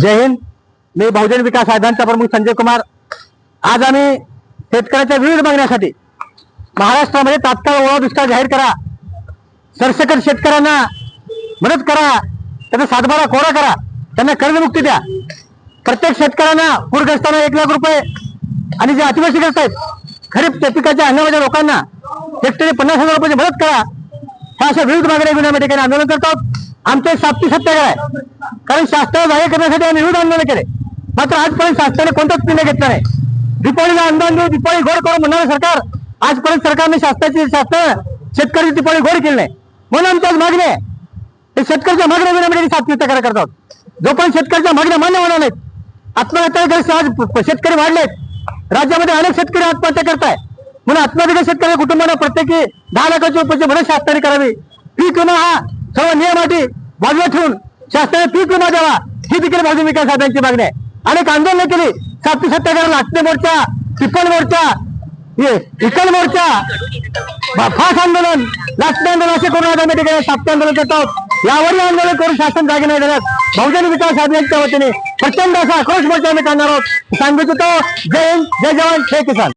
जय हिंद मी बहुजन विकास आयोगांचा प्रमुख संजय कुमार. आज आम्ही शेतकऱ्याच्या विविध मागण्यासाठी महाराष्ट्रामध्ये तात्काळ ओळा दुष्काळ जाहीर करा. सरसकट शेतकऱ्यांना मदत करा. त्याचा सातबारा कोरा करा. त्यांना कर्जमुक्ती द्या. प्रत्येक शेतकऱ्यांना पूरग्रस्तांना एक लाख रुपये आणि जे अतिवृष्टीग्रस्त आहेत खरीप पिकाच्या हंगामाच्या लोकांना हेक्टरी पन्नास हजार रुपयाची मदत करा. ह्या अशा विविध मागण्या घेऊन आम्ही ठिकाणी आंदोलन करतो आमचे साप्ती सत्याग्रह आहे. कारण शास्त्राला जाहीर करण्यासाठी आम्ही विविध आंदोलन केले. मात्र आजपर्यंत शासनाने कोणताच निर्णय घेतला नाही. दिपाळीला अनुदान देऊ दिपाळी गोड करून म्हणणारं सरकार आजपर्यंत सरकारने शासनाची शासन शेतकरी दिपाळी गोड केली नाही. म्हणून आमची आज मागणी आहे. ते शेतकऱ्याच्या मागण्या घेण्यासाठी सात तक्रार करतात जोपर्यंत शेतकऱ्याच्या मागण्या मान्य होणार नाहीत आत्महत्या आज शेतकरी वाढलेत. राज्यामध्ये अनेक शेतकरी आत्महत्या करताय. म्हणून आत्महत्या शेतकरी कुटुंबाला प्रत्येकी दहा लाखाची रुपयाची म्हणून शासनाने करावी. पीक विमा हा सर्व नियमाटी बाजूला ठेवून शासनाने पीक विमा द्यावा. ही देखील बाजू विकास साधनांची मागणी आहे. अनेक आंदोलन केली. सातवी सत्याग्रह लाटणे मोर्चा टिप्पण मोर्चा हे मोर्चा. फास आंदोलन लास्ट आंदोलन असे करून आज आम्ही ठिकाणी साप्त आंदोलन करतो. यावरही आंदोलन करून शासन जागे नाही देण्यात बहुजन विकास अभियानच्या वतीने प्रचंड असा आक्रोश मोर्चा आम्ही काढणार आहोत. सांगू इच्छितो जय हिंद जय जवान जय किसान.